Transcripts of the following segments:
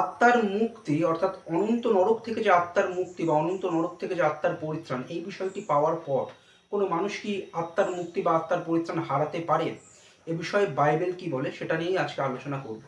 আত্মার মুক্তি, অর্থাৎ অনন্ত নরক থেকে যে আত্মার মুক্তি বা অনন্ত নরক থেকে যে আত্মার পরিত্রাণ, এই বিষয়টি পাওয়ার পর কোনো মানুষ কি আত্মার মুক্তি বা আত্মার পরিত্রাণ হারাতে পারে? এ বিষয়ে বাইবেল কি বলে সেটা নিয়েই আজকে আলোচনা করব।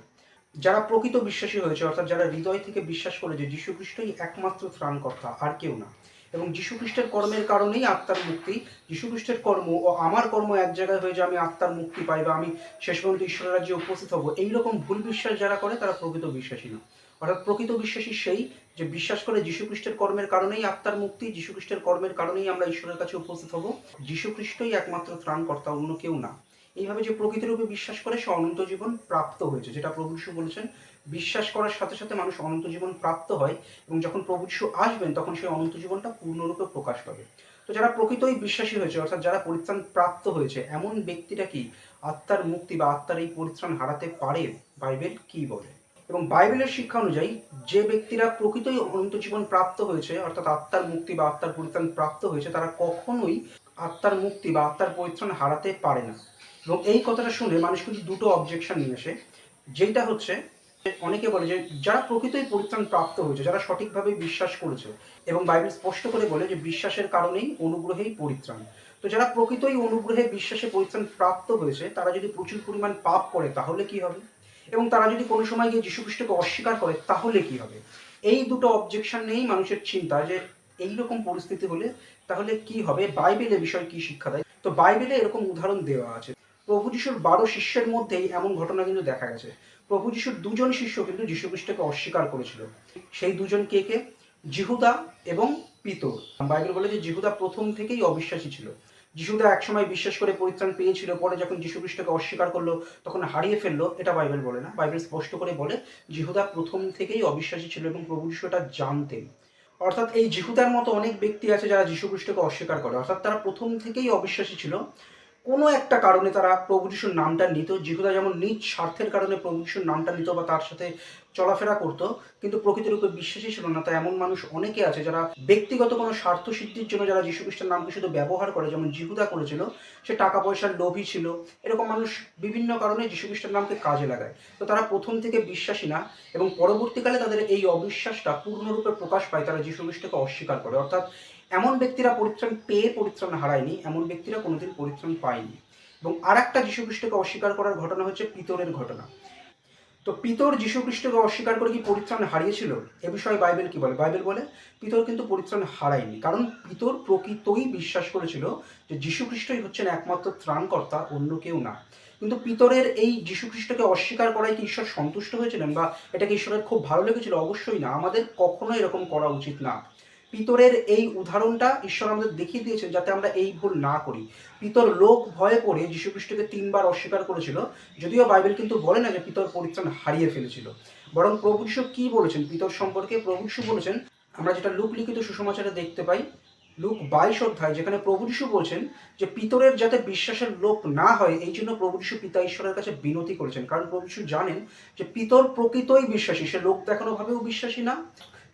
যারা প্রকৃত বিশ্বাসী হয়েছে, অর্থাৎ যারা হৃদয় থেকে বিশ্বাস করে যে যীশু খ্রিস্টই একমাত্র ত্রাণকর্তা, আর কেউ না, এবং যীশু খ্রিস্টের কর্মের কারণেই আত্মার মুক্তি, যীশু খ্রিস্টের কর্ম ও আমার কর্ম এক জায়গায় হয়ে যে আমি আত্মার মুক্তি পাই বা আমি শেষ পর্যন্ত ঈশ্বরের রাজ্যে উপস্থিত হব, এইরকম ভুল বিশ্বাস যারা করে তারা প্রকৃত বিশ্বাসী না। অর্থাৎ প্রকৃত বিশ্বাসী সেই যে বিশ্বাস করে যীশু খ্রিস্টের কর্মের কারণেই আত্মার মুক্তি যীশু খ্রিস্টের কর্মের কারণেই আমরা ঈশ্বরের কাছে উপস্থিত হব। যীশু খ্রিস্টই একমাত্র ত্রাণকর্তা, অন্য কেউ না। এইভাবে যে প্রকৃত রূপে বিশ্বাস করে সে অনন্ত জীবন প্রাপ্ত হয়েছে, যেটা প্রভু যিশু বলেছেন। বিশ্বাস করার সাথে সাথে মানুষ অনন্ত জীবন প্রাপ্ত হয় এবং যখন প্রভু যিশু আসবেন, তখন সেই অনন্ত জীবনটা পূর্ণরূপে প্রকাশ পাবে। তো যারা প্রকৃতই বিশ্বাসী হয়েছে, অর্থাৎ যারা পরিত্রাণ প্রাপ্ত হয়েছে, এমন ব্যক্তিটা কি আত্মার মুক্তি বা আত্মার এই পরিত্রাণ হারাতে পারে? বাইবেল কি বলে? এবং বাইবেলের শিক্ষা অনুযায়ী যে ব্যক্তিরা প্রকৃতই অনন্ত জীবন প্রাপ্ত হয়েছে, অর্থাৎ আত্মার মুক্তি বা আত্মার পরিত্রাণ প্রাপ্ত হয়েছে, তারা কখনোই আত্মার মুক্তি বা আত্মার পরিত্রাণ হারাতে পারে না। এবং এই কথাটা শুনে মানুষ কিন্তু দুটো অবজেকশন নিয়ে আসে। যেটা হচ্ছে, অনেকে বলে যে যারা প্রকৃতই পরিত্রাণ প্রাপ্ত হয়েছে, যারা সঠিকভাবে বিশ্বাস করেছে, এবং বাইবেল স্পষ্ট করে বলে যে বিশ্বাসের কারণেই অনুগ্রহেই পরিত্রাণ। তো যারা প্রকৃতই অনুগ্রহে বিশ্বাসে পরিত্রাণ প্রাপ্ত হয়েছে, তারা যদি প্রচুর পরিমাণ পাপ করে, তাহলে কি হবে? এবং তারা যদি কোনো সময় গিয়ে যীশু খ্রিস্টকে অস্বীকার করে, তাহলে কি হবে? এই দুটো অবজেকশন নিয়েই মানুষের চিন্তা যে এইরকম পরিস্থিতি হলে তাহলে কি হবে? বাইবেলে বিষয় কি শিক্ষা দেয়? তো বাইবেলে এরকম উদাহরণ দেওয়া আছে। প্রভু যিশুর বারো শিষ্যের মধ্যেই এমন ঘটনা কিন্তু দেখা গেছে। প্রভু যিশুর দুজন শিষ্য কিন্তু যীশু খ্রিস্টকে অস্বীকার করেছিল। সেই দুজন কে কে? জিহুদা এবং পিতর। বাইবেল বলে যে জিহুদা প্রথম থেকেই অবিশ্বাসী ছিল। যিশুদা একসময় বিশ্বাস করে পরিত্রাণ পেয়েছিল, পরে যখন যীশু খ্রিস্টকে অস্বীকার করল, তখন হারিয়ে ফেলল, এটা বাইবেল বলে না। বাইবেল স্পষ্ট করে বলে জিহুদা প্রথম থেকেই অবিশ্বাসী ছিল এবং প্রভু যিশু এটা জানতেন। অর্থাৎ এই যিহুদার মতো অনেক ব্যক্তি আছে যারা যীশু খ্রিস্টকে অস্বীকার করে। অর্থাৎ তারা প্রথম থেকেই অবিশ্বাসী ছিল। কোনো একটা কারণে তারা প্রভু যিশুর নামটা নিত। জিহুদা যেমন নিজ স্বার্থের কারণে প্রভু যিশুর নামটা নিত বা তার সাথে চলাফেরা করত, কিন্তু প্রকৃতিরূপে বিশ্বাসী ছিল না। তাই এমন মানুষ অনেকে আছে যারা ব্যক্তিগত কোনো স্বার্থ সিদ্ধির জন্য যারা যীশু খ্রিস্টের নামকে শুধু ব্যবহার করে, যেমন জিহুদা করেছিল, সে টাকা পয়সার লোভী ছিল, এরকম মানুষ বিভিন্ন কারণে যীশু খ্রিস্টের নামকে কাজে লাগায়। তো তারা প্রথম থেকে বিশ্বাসী না এবং পরবর্তীকালে তাদের এই অবিশ্বাসটা পূর্ণরূপে প্রকাশ পায়, তারা যীশু খ্রিস্টকে অস্বীকার করে। অর্থাৎ এমন ব্যক্তিরা পরিত্রাণ পেয়ে পরিত্রাণ হারায়নি, এমন ব্যক্তিরা কোনোদিন পরিত্রাণ পায়নি। এবং আর একটা যীশুখ্রিস্টকে অস্বীকার করার ঘটনা হচ্ছে পিতরের ঘটনা। তো পিতর যীশুখ্রিস্টকে অস্বীকার করে কি পরিত্রাণ হারিয়েছিল? এ বিষয়ে বাইবেল কি বলে? বাইবেল বলে, পিতর কিন্তু পরিত্রাণ হারায়নি। কারণ পিতর প্রকৃতই বিশ্বাস করেছিল যে যীশুখ্রিস্টই হচ্ছেন একমাত্র ত্রাণকর্তা, অন্য কেউ না। কিন্তু পিতরের এই যীশুখ্রিস্টকে অস্বীকার করায় কি ঈশ্বর সন্তুষ্ট হয়েছিলেন? বা এটাকে ঈশ্বরের খুব ভালো লেগেছিল? অবশ্যই না। আমাদের কখনো এরকম করা উচিত না। পিতরের এই উদাহরণটা ঈশ্বর আমাদের দেখিয়ে দিয়েছেন যাতে আমরা এই ভুল না করি। পিতর লোক ভয়ে পড়ে যীশুখ্রিস্টকে তিনবার অস্বীকার করেছিল, যদিও বাইবেল কিন্তু বলে না যে পিতর পরিত্রাণ হারিয়ে ফেলেছিল। বরং প্রভু যিশু কি বলেছেন? পিতর সম্পর্কে প্রভু যিশু বলেছেন, আমরা যেটা লুক লিখিত সুসমাচারে দেখতে পাই, লুক বাইশ অধ্যায়, যেখানে প্রভু যিশু বলছেন যে পিতরের যাতে বিশ্বাসের লোক না হয়, এই জন্য প্রভু যিশু পিতা ঈশ্বরের কাছে বিনতি করেছেন। কারণ প্রভু যিশু জানেন যে পিতর প্রকৃতই বিশ্বাসী, সে লোক দেখানো ভাবেও বিশ্বাসী না।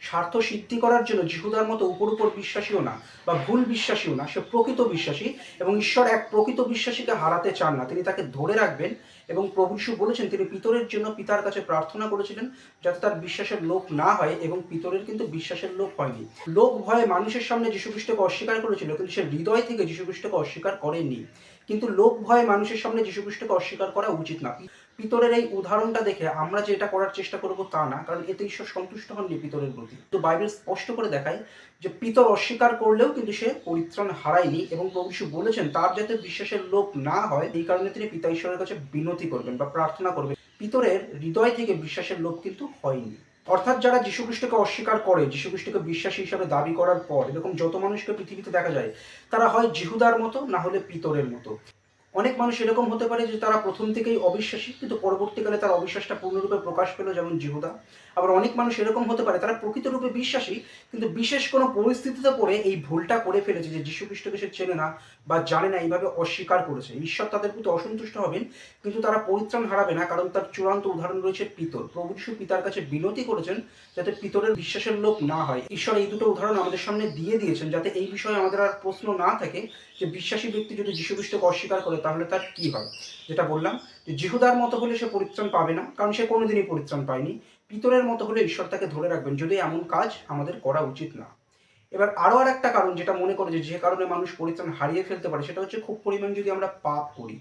স্বার্থ সিদ্ধি করার জন্য জিহুদার মতো উপর উপর বিশ্বাসীও না, বা ভুল বিশ্বাসীও না, সে প্রকৃত বিশ্বাসী এবং ঈশ্বর এক প্রকৃত বিশ্বাসীকে হারাতে চান না। তিনি তাকে ধরে রাখবেন এবং প্রভু যিশু বলেছেন, তিনি পিতরের জন্য পিতার কাছে প্রার্থনা করেছিলেন যাতে তার বিশ্বাসের লোক না হয় এবং পিতরের কিন্তু বিশ্বাসের লোক হয়নি। লোক ভয়ে মানুষের সামনে যীশুখ্রিস্টকে অস্বীকার করেছিল, কিন্তু সে হৃদয় থেকে যীশুখ্রিস্টকে অস্বীকার করেনি। কিন্তু লোক ভয়ে মানুষের সামনে যীশুখ্রিস্টকে অস্বীকার করা উচিত না। পিতরের এই উদাহরণটা দেখে আমরা যে এটা করার চেষ্টা করব তা না, কারণ এতে ঈশ্বর সন্তুষ্ট হননি পিতরের প্রতি। তো বাইবেল স্পষ্ট করে দেখায় যে পিতর অস্বীকার করলেও কিন্তু সে পরিত্রাণ হারায়নি এবং প্রভু বলেছেন, তার যাতে বিশ্বাসের লোক না হয়, এই কারণে তিনি পিতা ঈশ্বরের কাছে বিনতি করবেন বা প্রার্থনা করবেন। পিতরের হৃদয় থেকে বিশ্বাসের লোক কিন্তু হয়নি। অর্থাৎ যারা যীশুখ্রিস্টকে অস্বীকার করে, যীশুখ্রিস্টকে বিশ্বাসী হিসাবে দাবি করার পর, এরকম যত মানুষকে পৃথিবীতে দেখা যায়, তারা হয় জিহুদার মতো না হলে পিতরের মতো। অনেক মানুষ এরকম হতে পারে যে তারা প্রথম থেকেই অবিশ্বাসী, কিন্তু পরবর্তীকালে তার অবিশ্বাসটা পূর্ণরূপে প্রকাশ পেল যেমন জিহুদা। আবার অনেক মানুষ এরকম হতে পারে, তারা প্রকৃতরূপে বিশ্বাসী, কিন্তু বিশেষ কোনো পরিস্থিতিতে পড়ে এই ভুলটা করে ফেলেছে যে যীশু খ্রিস্টকে সে চেনে না বা জানে না, এইভাবে অস্বীকার করেছে। ঈশ্বর তাদের প্রতি অসন্তুষ্ট হবেন, কিন্তু তারা পরিত্রাণ হারাবে না, কারণ তার চূড়ান্ত উদাহরণ রয়েছে পিতর প্রভু যিশু পিতার কাছে বিনতি করেছেন যাতে পিতরের বিশ্বাসের লোক না হয়। ঈশ্বর এই দুটো উদাহরণ আমাদের সামনে দিয়ে দিয়েছেন যাতে এই বিষয়ে আমাদের আর প্রশ্ন না থাকে যে বিশ্বাসী ব্যক্তি যদি যীশু খ্রিস্টকে অস্বীকার করে তাহলে তার কি হয়? যেটা বললাম যে জিহুদার মতো হলে সে পরিত্রাণ পাবে না, কারণ সে কোনোদিনই পরিত্রাণ পায়নি। পিতরের মতো হলে ঈশ্বর তাকে ধরে রাখবেন, যদি এমন কাজ আমাদের করা উচিত না। এবার আরও আর একটা কারণ যেটা মনে করে যে যে কারণে মানুষ পরিত্রাণ হারিয়ে ফেলতে পারে, সেটা হচ্ছে খুব পরিমাণ যদি আমরা পাপ করি।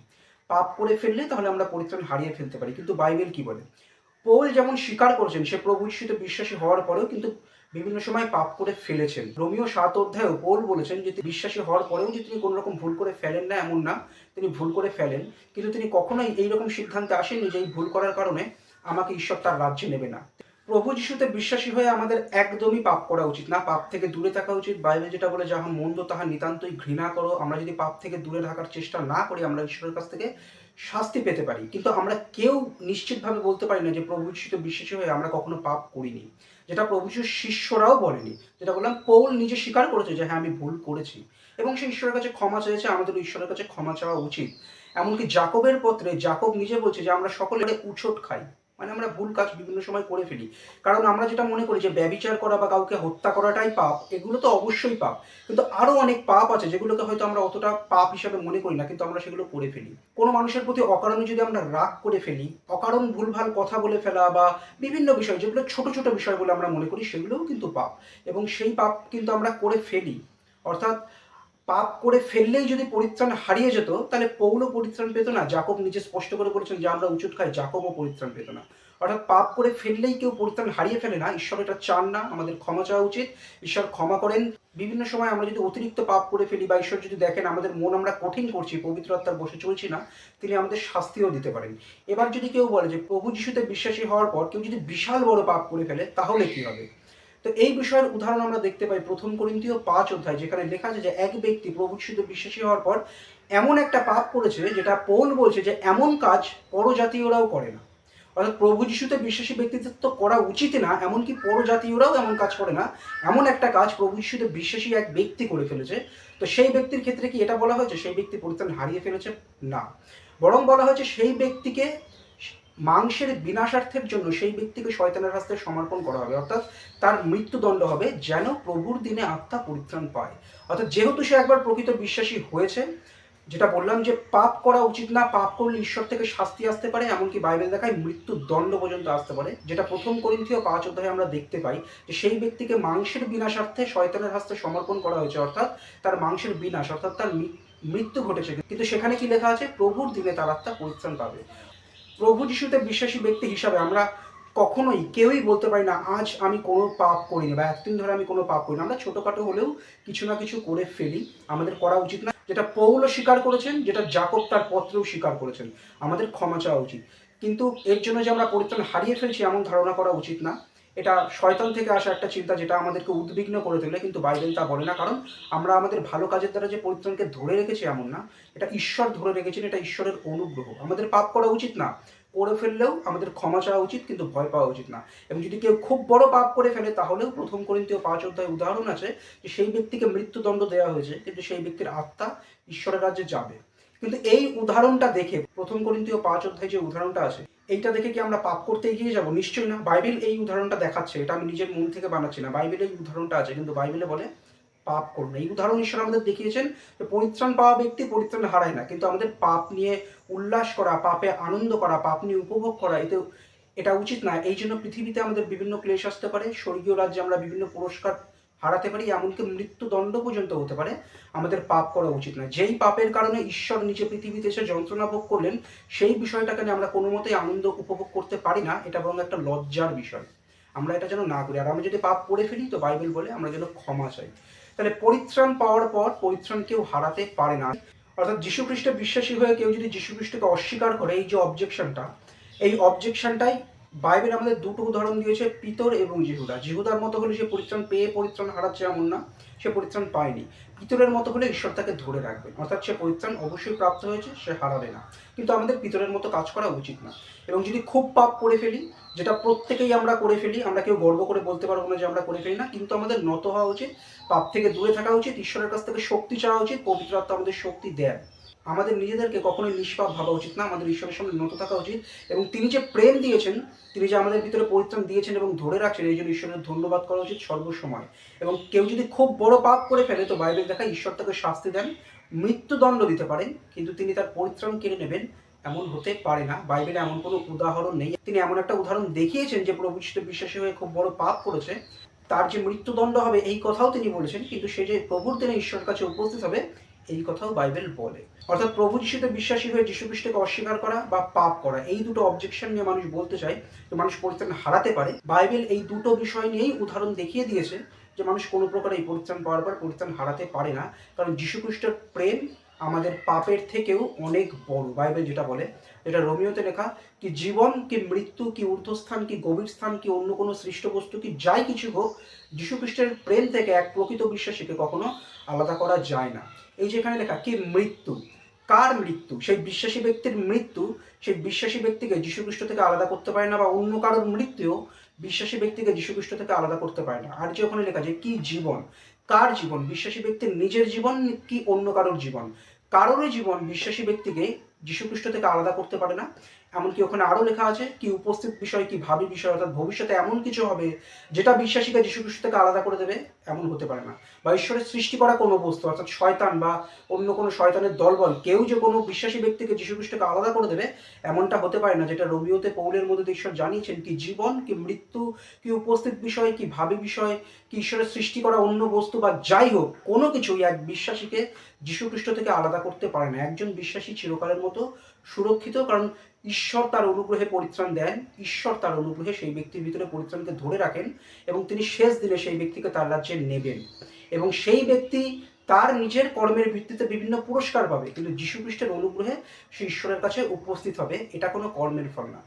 পাপ করে ফেললে তাহলে আমরা পরিত্রাণ হারিয়ে ফেলতে পারি। কিন্তু বাইবেল কি বলে? পৌল যেমন স্বীকার করছেন, সে প্রভু ঈশ্বরে বিশ্বাসী হওয়ার পরেও কিন্তু বিভিন্ন সময় পাপ করে ফেলেছেন। রোমিও সাত অধ্যায়েও পৌল বলেছেন যে তিনি বিশ্বাসী হওয়ার পরেও যে তিনি কোনো রকম ভুল করে ফেলেন না এমন না, তিনি ভুল করে ফেলেন। কিন্তু তিনি কখনোই এইরকম সিদ্ধান্তে আসেননি যে এই ভুল করার কারণে আমাকে ঈশ্বর তার রাজ্যে নেবে না। প্রভু যিশুতে বিশ্বাসী হয়ে আমাদের একদমই পাপ করা উচিত না, পাপ থেকে দূরে থাকা উচিত। বাইবেল যেটা বলে, যাহা মন্দ, তাহা নিতান্তই ঘৃণা করো। আমরা যদি পাপ থেকে দূরে থাকার চেষ্টা না করি, আমরা ঈশ্বরের কাছ থেকে শাস্তি পেতে পারি। কিন্তু আমরা কেউ নিশ্চিতভাবে বলতে পারি না যে প্রভু যিশুতে বিশ্বাসী হয়ে আমরা কখনো পাপ করিনি। যেটা প্রভু যিশুর শিষ্যরাও বলেনি, যেটা বললাম পৌল নিজে স্বীকার করেছে যে হ্যাঁ আমি ভুল করেছি। এবং সে ঈশ্বরের কাছে ক্ষমা চেয়েছে, আমাদের ঈশ্বরের কাছে ক্ষমা চাওয়া উচিত। এমনকি জাকবের পত্রে, জাকব নিজে বলছে যে আমরা সকলে উছোট খাই। মানে আমরা ভুল কাজ বিভিন্ন সময় করে ফেলি। কারণ আমরা যেটা মনে করি যে, ব্যবিচার করা বা কাউকে হত্যা করাটাই পাপ, এগুলো তো অবশ্যই পাপ। কিন্তু আরও অনেক পাপ আছে, যেগুলোকে হয়তো আমরা অতটা পাপ হিসাবে মনে করি না, কিন্তু আমরা সেগুলো করে ফেলি। কোনো মানুষের প্রতি অকারণে যদি আমরা রাগ করে ফেলি, অকারণ ভুলভাল কথা বলে ফেলা বা বিভিন্ন বিষয়, যেগুলো ছোট ছোট বিষয় বলে আমরা মনে করি, সেগুলোও কিন্তু পাপ। এবং সেই পাপ কিন্তু আমরা করে ফেলি। অর্থাৎ পাপ করে ফেললেই যদি পরিত্রাণ হারিয়ে যেত, তাহলে পৌলও পরিত্রাণ পেত না। জাকব নিজে স্পষ্ট করে বলেছেন যে, আমরা উচুট খাই জাকবও পরিত্রাণ পেত না। অর্থাৎ পাপ করে ফেললেই কেউ পরিত্রাণ হারিয়ে ফেলে না। ঈশ্বর এটা চান না, আমাদের ক্ষমা চাওয়া উচিত। ঈশ্বর ক্ষমা করেন। বিভিন্ন সময় আমরা যদি অতিরিক্ত পাপ করে ফেলি বা ঈশ্বর যদি দেখেন আমাদের মন আমরা কঠিন করছি, পবিত্র আত্মার বসে চলছি না, তিনি আমাদের শাস্তিও দিতে পারেন। এবার যদি কেউ বলে যে, প্রভু যিশুতে বিশ্বাসী হওয়ার পর কেউ যদি বিশাল বড় পাপ করে ফেলে, তাহলে কি হবে? তো এই বিষয়ের উদাহরণ আমরা দেখতে পাই প্রথম করিন্তীয় পাঁচ অধ্যায়, যেখানে লেখা আছে যে এক ব্যক্তি প্রভু যিশুতে বিশ্বাসী হওয়ার পর এমন একটা পাপ করেছে যেটা পৌল বলছে যে এমন কাজ পরজাতীয়রাও করে না। অর্থাৎ প্রভু যিশুতে বিশ্বাসী ব্যক্তিদের তো করা উচিত না, এমনকি পরজাতীয়রাও এমন কাজ করে না, এমন একটা কাজ প্রভু যিশুতে বিশ্বাসী এক ব্যক্তি করে ফেলেছে। তো সেই ব্যক্তির ক্ষেত্রে কি এটা বলা হয়েছে? সেই ব্যক্তি পরিত্রাণ হারিয়ে ফেলেছে? না। বরং বলা হয়েছে সেই ব্যক্তিকে মাংসের বিনাশার্থের জন্য সেই ব্যক্তিকে শয়তানের হাতে সমর্পণ করা হবে। অর্থাৎ তার মৃত্যুদণ্ড হবে যেন প্রভুর দিনে আত্মা পরিত্রাণ পায়। অর্থাৎ যেহেতু সে একবার প্রকৃত বিশ্বাসী হয়েছে, যেটা বললাম যে পাপ করা উচিত না, পাপ করলে ঈশ্বর থেকে শাস্তি আসতে পারে, এমনকি বাইবেল দেখায় মৃত্যুর দণ্ড পর্যন্ত আসতে পারে। যেটা প্রথম করিন্থীয় পাঁচ অধ্যায়ে আমরা দেখতে পাই যে সেই ব্যক্তিকে মাংসের বিনাশার্থে শয়তানের হাস্তে সমর্পণ করা হয়েছে, অর্থাৎ তার মাংসের বিনাশ, অর্থাৎ তার মৃত্যু ঘটেছে। কিন্তু সেখানে কি লেখা আছে? প্রভুর দিনে তার আত্মা পরিত্রাণ পাবে। প্রভু যিশুতে বিশ্বাসী ব্যক্তি হিসাবে আমরা কখনোই কেউই বলতে পারি না, আজ আমি কোনো পাপ করিনি বা একদিন ধরে আমি কোনো পাপ করিনি। আমরা ছোটোখাটো হলেও কিছু না কিছু করে ফেলি, আমাদের করা উচিত না। যেটা পৌল স্বীকার করেছেন, যেটা জাকব তার পত্রেও স্বীকার করেছেন, আমাদের ক্ষমা চাওয়া উচিত। কিন্তু এর জন্য যে আমরা পরিত্রাণ হারিয়ে ফেলছি, এমন ধারণা করা উচিত না। এটা শয়তান থেকে আসা একটা চিন্তা যেটা আমাদেরকে উদ্বিগ্ন করে তোলে, কিন্তু বাইবেল তা বলে না। কারণ আমরা আমাদের ভালো কাজের দ্বারা যে পরিত্রাণকে ধরে রেখেছি এমন না। এটা ঈশ্বর ধরে রেখেছেন, এটা ঈশ্বরের অনুগ্রহ। আমাদের পাপ করা উচিত না। করে ফেললেও আমাদের ক্ষমা চাওয়া উচিত, কিন্তু ভয় পাওয়া উচিত না। এবং যদি কেউ খুব বড় পাপ করে ফেলে, তাহলেও প্রথম করিন্তীয় পাঁচ অধ্যায় উদাহরণ আছে যে, সেই ব্যক্তিকে মৃত্যুদণ্ড দেওয়া হয়েছে, কিন্তু সেই ব্যক্তির আত্মা ঈশ্বরের রাজ্যে যাবে। কিন্তু এই উদাহরণটা দেখে প্রথম করিন্তীয় পাঁচ অধ্যায় যে উদাহরণটা আছে, এইটা দেখে কি আমরা পাপ করতে এগিয়ে যাব? নিশ্চয়ই না। বাইবেল এই উদাহরণটা দেখাচ্ছে। এটা আমি নিজের মন থেকে বানাচ্ছি না। বাইবেলে এই উদাহরণটা আছে, কিন্তু বাইবেলে বলে পাপ করুন এই উদাহরণ ঈশ্বর আমাদের দেখিয়েছেন যে পরিত্রাণ পাওয়া ব্যক্তি পরিত্রাণ হারায় না। কিন্তু আমাদের পাপ নিয়ে উল্লাস করা, পাপে আনন্দ করা, পাপ নিয়ে উপভোগ করা, এতে এটা উচিত না। এই জন্য পৃথিবীতে আমাদের বিভিন্ন ক্লেশ আসতে পারে। স্বর্গীয় রাজ্যে আমরা বিভিন্ন পুরস্কার হারাতে পারি, এমনকি মৃত্যুদণ্ড পর্যন্ত হতে পারে, আমাদের পাপ করা উচিত না যেই পাপের কারণে ঈশ্বর নিচে পৃথিবীতে এসে যন্ত্রণা ভোগ করলেন, সেই বিষয়টাকে নিয়ে আমরা কোনো মতেই আনন্দ উপভোগ করতে পারি না, এটা বরং একটা লজ্জার বিষয়। আমরা এটা যেন না করি। আর আমরা যদি পাপ করে ফেলি, তো বাইবেল বলে আমরা যেন ক্ষমা চাই। তাহলে পরিত্রাণ পাওয়ার পর পরিত্রাণ কেউ হারাতে পারে না। অর্থাৎ যীশু খ্রিস্টে বিশ্বাসী হয়ে কেউ যদি যীশু খ্রিস্টকে অস্বীকার করে, এই যে অবজেকশনটা এই অবজেকশনটাই বাইবেল আমাদের দুটো উদাহরণ দিয়েছে, পিতর এবং জিহুদা জিহুদার মতো হলে সে পরিত্রাণ পেয়ে পরিত্রাণ হারাচ্ছে এমন না, সে পরিত্রাণ পায়নি। পিতরের মতো হলে ঈশ্বর তাকে ধরে রাখবেন অর্থাৎ সে পরিত্রাণ অবশ্যই প্রাপ্ত হয়েছে, সে হারাবে না। কিন্তু আমাদের পিতরের মতো কাজ করা উচিত না। এবং যদি খুব পাপ করে ফেলি, যেটা প্রত্যেকেই আমরা করে ফেলি, আমরা কেউ গর্ব করে বলতে পারব না যে আমরা করে ফেলি না, কিন্তু আমাদের নত হওয়া উচিত, পাপ থেকে দূরে থাকা উচিত, ঈশ্বরের কাছ থেকে শক্তি চাওয়া উচিত, পবিত্র আমাদের শক্তি দেন। আমাদের নিজেদেরকে কখনোই নিষ্পাপ ভাবা উচিত না, আমাদের ঈশ্বরের সঙ্গে নত থাকা উচিত এবং তিনি যে প্রেম দিয়েছেন, তিনি যে আমাদের ভিতরে পরিত্রাণ দিয়েছেন এবং ধরে রাখছেন, এই জন্য ঈশ্বরের ধন্যবাদ করা উচিত সর্বসময়। এবং কেউ যদি খুব বড় পাপ করে ফেলে, তো বাইবেল দেখা ঈশ্বর তাকে শাস্তি দেন, মৃত্যুদণ্ড দিতে পারেন, কিন্তু তিনি তার পরিত্রাণ কেড়ে নেবেন এমন হতে পারে না। বাইবেলে এমন কোনো উদাহরণ নেই। তিনি এমন একটা উদাহরণ দেখিয়েছেন যে প্রভু বিশ্বাসী হয়ে খুব বড় পাপ করেছে। তার যে মৃত্যুদণ্ড হবে, এই কথাও তিনি বলেছেন, কিন্তু সে যে প্রভুর দিনে ঈশ্বরের কাছে উপস্থিত হবে এই কথাও বাইবেল বলে। অর্থাৎ প্রভু যিশুতে বিশ্বাসী হয়ে যীশু খ্রিস্টকে অস্বীকার করা বা পাপ করা, এই দুটো অবজেকশন নিয়ে মানুষ বলতে চায়, যে মানুষ পরিত্রাণ হারাতে পারে। বাইবেল এই দুটো বিষয় নিয়েই উদাহরণ দেখিয়ে দিয়েছে, যে মানুষ কোনো প্রকার এই পরিত্রাণ পাওয়ার পর পরিত্রাণ হারাতে পারে না। কারণ যীশু খ্রিস্টের প্রেম আমাদের পাপের থেকেও অনেক বড়। বাইবেল যেটা বলে, যেটা রোমিওতে লেখা, কি জীবন, কি মৃত্যু, কি ঊর্ধ্বস্থান, কি গভীর স্থান, কি অন্য কোনো সৃষ্ট বস্তু, কি যাই কিছু হোক যীশু খ্রিস্টের প্রেম থেকে এক প্রকৃত বিশ্বাসীকে কখনো আলাদা করা যায় না। এই যে এখানে লেখা, কি মৃত্যু? কার মৃত্যু? সেই বিশ্বাসী ব্যক্তির মৃত্যু, সেই বিশ্বাসী ব্যক্তিকে যীশুখ্রিস্ট থেকে আলাদা করতে পারে না বা অন্য কারোর মৃত্যুও বিশ্বাসী ব্যক্তিকে যীশুখ্রিস্ট থেকে আলাদা করতে পারে না। আর যে ওখানে লেখা যে কি জীবন? কার জীবন? বিশ্বাসী ব্যক্তির নিজের জীবন কি অন্য কারোর জীবন? কারোরই জীবন বিশ্বাসী ব্যক্তিকে যীশুখ্রিস্ট থেকে আলাদা করতে পারে না। এমনকি ওখানে আরও লেখা আছে কি উপস্থিত বিষয়, কি ভাবি বিষয়, অর্থাৎ ভবিষ্যতে এমন কিছু হবে যেটা বিশ্বাসীকে যীশুখ্রিস্ট থেকে আলাদা করে দেবে, এমন হতে পারে না। বা ঈশ্বরের সৃষ্টি করা কোনো বস্তু, অর্থাৎ শয়তান বা অন্য কোনো শয়তানের দলবল, কেউ যে কোনো বিশ্বাসী ব্যক্তিকে যীশুখ্রিস্টকে আলাদা করে দেবে, এমনটা হতে পারে না। যেটা রোমিওতে পৌলের মধ্যে ঈশ্বর জানিয়েছেন, কি জীবন, কি মৃত্যু, কি উপস্থিত বিষয়, কি ভাবি বিষয়, কি ঈশ্বরের সৃষ্টি করা অন্য বস্তু বা যাই হোক, কোনো কিছুই এক বিশ্বাসীকে যীশুখ্রিস্ট থেকে আলাদা করতে পারে না। একজন বিশ্বাসী চিরকালের মতো সুরক্ষিত, কারণ ঈশ্বর তার অনুগ্রহে পরিত্রাণ দেন, ঈশ্বর তার অনুগ্রহে সেই ব্যক্তির ভিতরে পরিত্রাণকে ধরে রাখেন এবং তিনি শেষ দিনে সেই ব্যক্তিকে তার রাজ্যে নেবেন। এবং সেই ব্যক্তি তার নিজের কর্মের ভিত্তিতে বিভিন্ন পুরস্কার পাবে, কিন্তু যীশু খ্রিস্টের অনুগ্রহে সে ঈশ্বরের কাছে উপস্থিত হবে। এটা কোনো কর্মের ফল না।